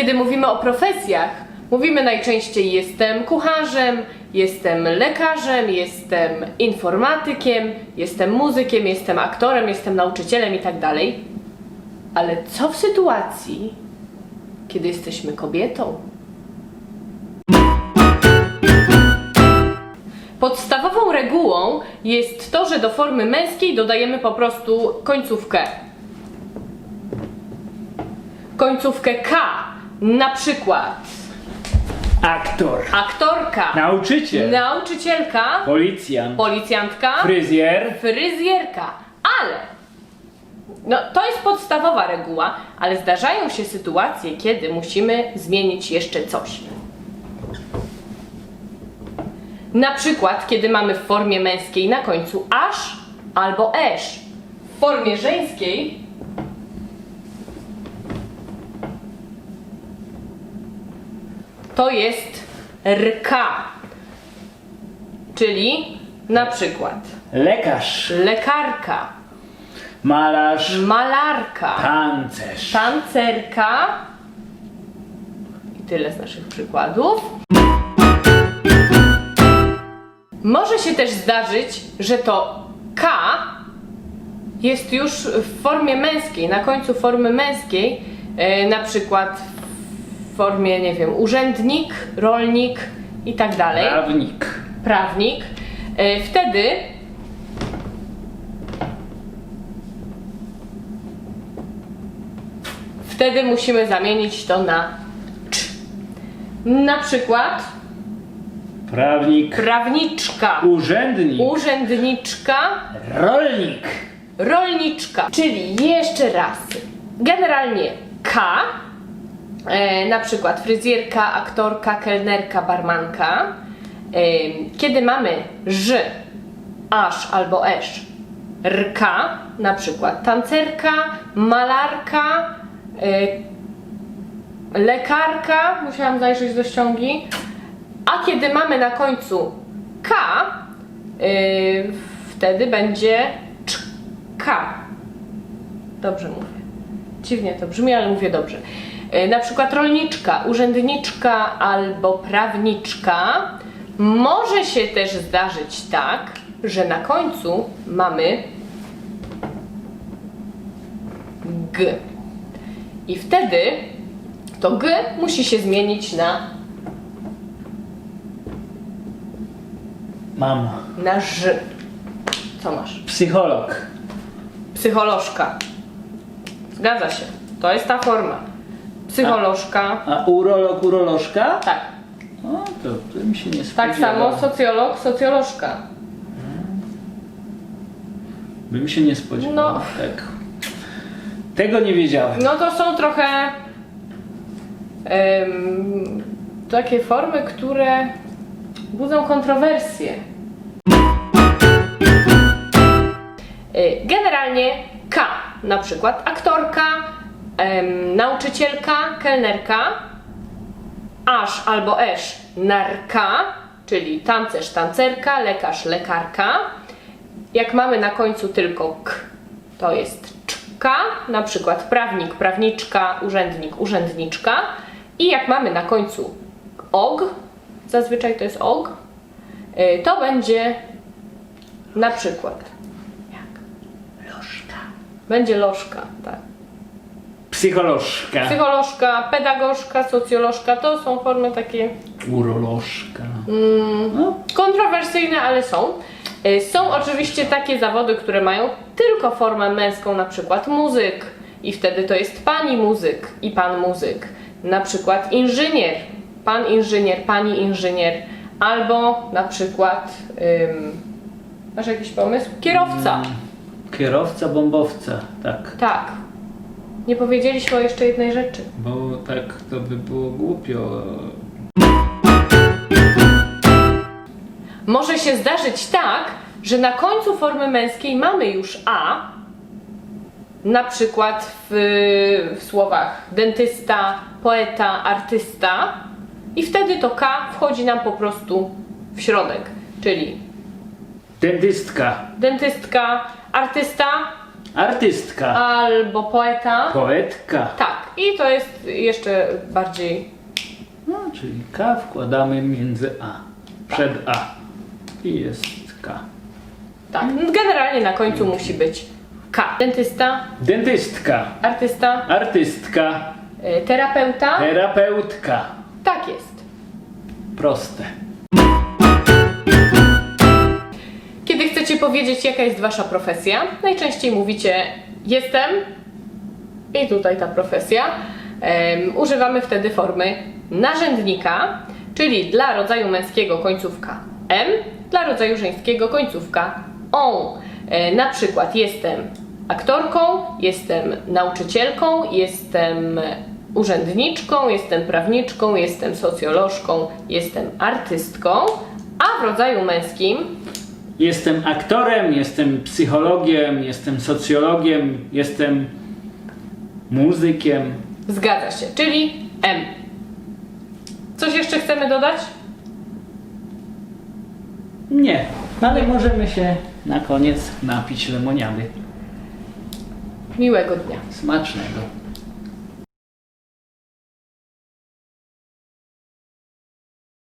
Kiedy mówimy o profesjach, mówimy najczęściej jestem kucharzem, jestem lekarzem, jestem informatykiem, jestem muzykiem, jestem aktorem, jestem nauczycielem i tak. Ale co w sytuacji, kiedy jesteśmy kobietą? Podstawową regułą jest to, że do formy męskiej dodajemy po prostu końcówkę. Końcówkę K. Na przykład Aktor. aktorka, Nauczyciel. nauczycielka, Policjant. policjantka, Fryzjer. fryzjerka. Ale no, to jest podstawowa reguła, ale zdarzają się sytuacje, kiedy musimy zmienić jeszcze coś. Na przykład, kiedy mamy w formie męskiej na końcu aż albo esz. W formie żeńskiej to jest rka. Czyli na przykład Lekarz. lekarka, Malarz. malarka, Tancerz. tancerka. I tyle z naszych przykładów. Może się też zdarzyć, że to K jest już w formie męskiej, na końcu formy męskiej, e, na przykład formie, nie wiem, urzędnik, rolnik i tak dalej Prawnik. prawnik, e, wtedy wtedy musimy zamienić to na cz. Na przykład Prawnik. prawniczka, Urzędnik. urzędniczka, Rolnik. rolniczka. Czyli jeszcze raz. Generalnie K, e, na przykład fryzjerka, aktorka, kelnerka, barmanka. E, kiedy mamy ż, aż albo esz, rka, na przykład tancerka, malarka, e, lekarka, musiałam zajrzeć do ściągi, a kiedy mamy na końcu K, yy, wtedy będzie czka. Dobrze mówię. Dziwnie to brzmi, ale mówię dobrze. Yy, na przykład rolniczka, urzędniczka albo prawniczka. Może się też zdarzyć tak, że na końcu mamy G. I wtedy to G musi się zmienić na Mam. Na ż. Co masz? Psycholog. Psycholożka. Zgadza się. To jest ta forma. Psycholożka. A urolog, urolożka? Tak. O, to, to mi się nie Tak spodziewał. samo socjolog, socjolożka. Bym się nie spodziewał. No. Tak. Tego nie wiedziałem. No to są trochę em, takie formy, które budzą kontrowersje. Y, Generalnie K, na przykład aktorka, em, nauczycielka, kelnerka, aż albo esz, narka, czyli tancerz, tancerka, lekarz, lekarka. Jak mamy na końcu tylko k, to jest czka, na przykład prawnik, prawniczka, urzędnik, urzędniczka. I jak mamy na końcu og, zazwyczaj to jest og, y, to będzie na przykład jak? Lożka. Będzie lożka, tak. Psycholożka. Psycholożka, pedagogzka, socjolożka to są formy takie Urolożka. Mm. No, kontrowersyjne, ale są. Y, Są oczywiście takie zawody, które mają tylko formę męską, na przykład muzyk, i wtedy to jest pani muzyk i pan muzyk. Na przykład inżynier, pan inżynier, pani inżynier, albo na przykład. Ym, masz jakiś pomysł? Kierowca. kierowca bombowca. Tak. Tak. Nie powiedzieliśmy o jeszcze jednej rzeczy. Bo tak to by było głupio. Może się zdarzyć tak, że na końcu formy męskiej mamy już A, na przykład w, w słowach dentysta, poeta, artysta, i wtedy to K wchodzi nam po prostu w środek, czyli Dentystka. dentystka, artysta Artystka. albo poeta. Poetka. Tak. i to jest jeszcze bardziej No, czyli K wkładamy między A. Przed A. I jest K. tak. Generalnie na końcu musi być K. Dentysta, Dentystka. artysta, Artystka. y, terapeuta. Terapeutka. Tak jest. Proste. Powiedzieć, jaka jest wasza profesja, najczęściej mówicie jestem i tutaj ta profesja. Em, używamy wtedy formy narzędnika, czyli dla rodzaju męskiego końcówka M, dla rodzaju żeńskiego końcówka on. E, na przykład jestem aktorką, jestem nauczycielką, jestem urzędniczką, jestem prawniczką, jestem socjolożką, jestem artystką, a w rodzaju męskim Jestem aktorem, jestem psychologiem, jestem socjologiem, jestem muzykiem. Zgadza się, czyli M. Coś jeszcze chcemy dodać? Nie, ale możemy się na koniec napić lemoniady. Miłego dnia. Smacznego.